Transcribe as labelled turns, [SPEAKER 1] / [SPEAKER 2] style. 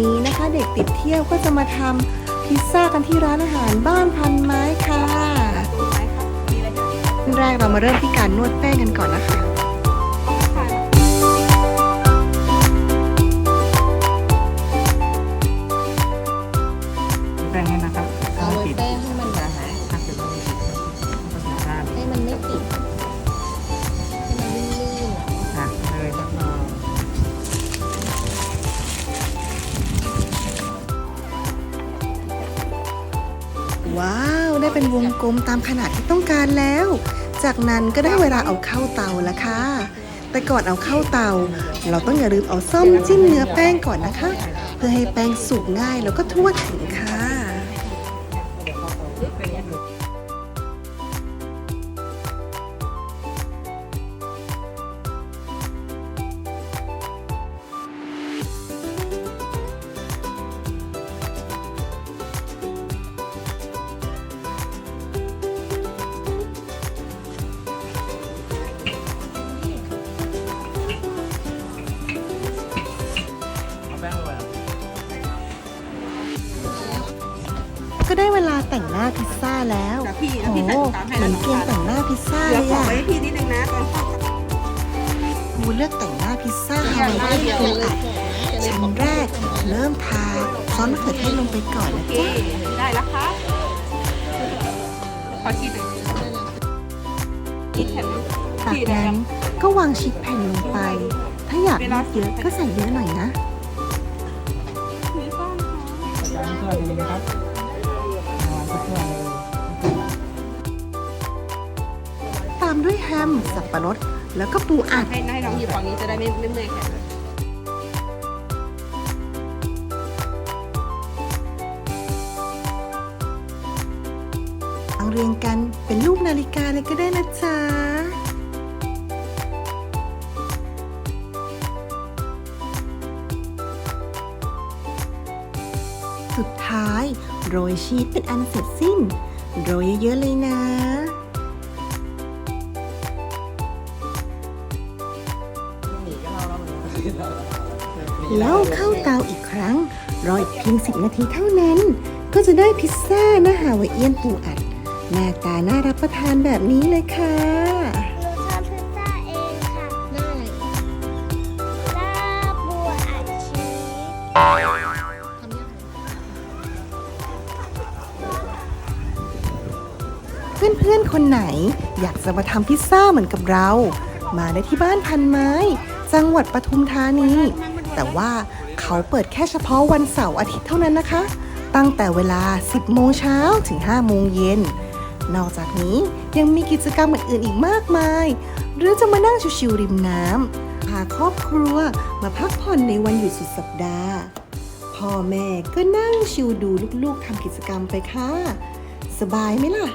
[SPEAKER 1] นี้นะคะเด็กติดเที่ยวก็จะมาทำพิซซ่ากันที่ร้านอาหารบ้านพันไม้ค่ะขั้นแรกเรามาเริ่มที่การนวดแป้งกันก่อนนะคะ
[SPEAKER 2] แป้งให้นะครับ ว้า
[SPEAKER 1] ว ได้เป็นวงกลมตามขนาดที่ต้องการแล้ว จากนั้นก็ได้เวลาเอาเข้าเตาแล้วค่ะ แต่ก่อนเอาเข้าเตา เราต้องอย่าลืมเอาส้อมจิ้มเนื้อแป้งก่อนนะคะ เพื่อให้แป้งสุกง่ายแล้วก็ทั่วถึงค่ะ ก็ได้เวลาแต่งหน้าพิซซ่าแล้ว
[SPEAKER 3] แต่พี่
[SPEAKER 1] โอ้
[SPEAKER 3] แล้วพี่
[SPEAKER 1] โห
[SPEAKER 3] ใส่ตามให้
[SPEAKER 1] เหมื
[SPEAKER 3] แล้
[SPEAKER 1] อ
[SPEAKER 3] วน
[SPEAKER 1] เกมแต่งหน้าพิซซ่า
[SPEAKER 3] เหลื
[SPEAKER 1] เล
[SPEAKER 3] อยของ
[SPEAKER 1] อะ
[SPEAKER 3] ไว้ให้พี่นิดนึงนะตอนเข้า
[SPEAKER 1] ครูเลือกแต่งหน้าพิซซ่าฮาวายเอียนปูอัดชั้นแรก เริ่มทาซอสมะเขือเทศลงไปก่อนนะ
[SPEAKER 3] โอเค
[SPEAKER 1] จ๊ะ
[SPEAKER 3] ได้แล้วครับขอชีสหน่อยชีสแผ่นหนึ่ง
[SPEAKER 1] จาก
[SPEAKER 3] ชีสได้
[SPEAKER 1] นั้น
[SPEAKER 3] แล้ว
[SPEAKER 1] ก็วางชีสแผ่นลงไป ถ้าอยากนวดเยอะก็ใส่เยอะหน่อยนะ
[SPEAKER 3] ชีสบ้างค่ะ
[SPEAKER 2] จานถ้วยดีนะครับเอาสักถ้วยเลย
[SPEAKER 1] ตามด้วยแฮมสับปะรดแล้วก็ปูอัด
[SPEAKER 3] ให้ให้น้องหยิบฝั่งนี้จะได้ไม่ไม่เมื่อยแขนเลย
[SPEAKER 1] วางเรียงกันเป็นรูปนาฬิกาเลยก็ได้นะจ๊ะ สุดท้าย โรยชีสเป็นอันเสร็จสิ้น โรยเยอะๆเลยนะแล้วเข้าเตาอีกครั้ง รออีกเพียง10นาทีเท่านั้น ก็จะได้พิซซ่าหน้าฮาวายเอียนปูอัด หน้าตาน่ารับประทานแบบนี้เลยค่ะ เพื่อนๆคนไหน อยากจะมาทำพิซซ่าเหมือนกับเรา มาได้ที่บ้านพันไม้ จังหวัดปทุมธานี แต่ว่าเขาเปิดแค่เฉพาะวันเสาร์อาทิตย์เท่านั้นนะคะ ตั้งแต่เวลา 10 โมงเช้าถึง 5 โมงเย็น นอกจากนี้ยังมีกิจกรรมอื่นๆอีกมากมาย หรือจะมานั่งชิวๆริมน้ำพาครอบครัวมาพักผ่อนในวันหยุดสุดสัปดาห์พ่อแม่ก็นั่งชิวดูลูกๆทำกิจกรรมไปค่ะ สบายไหมล่ะ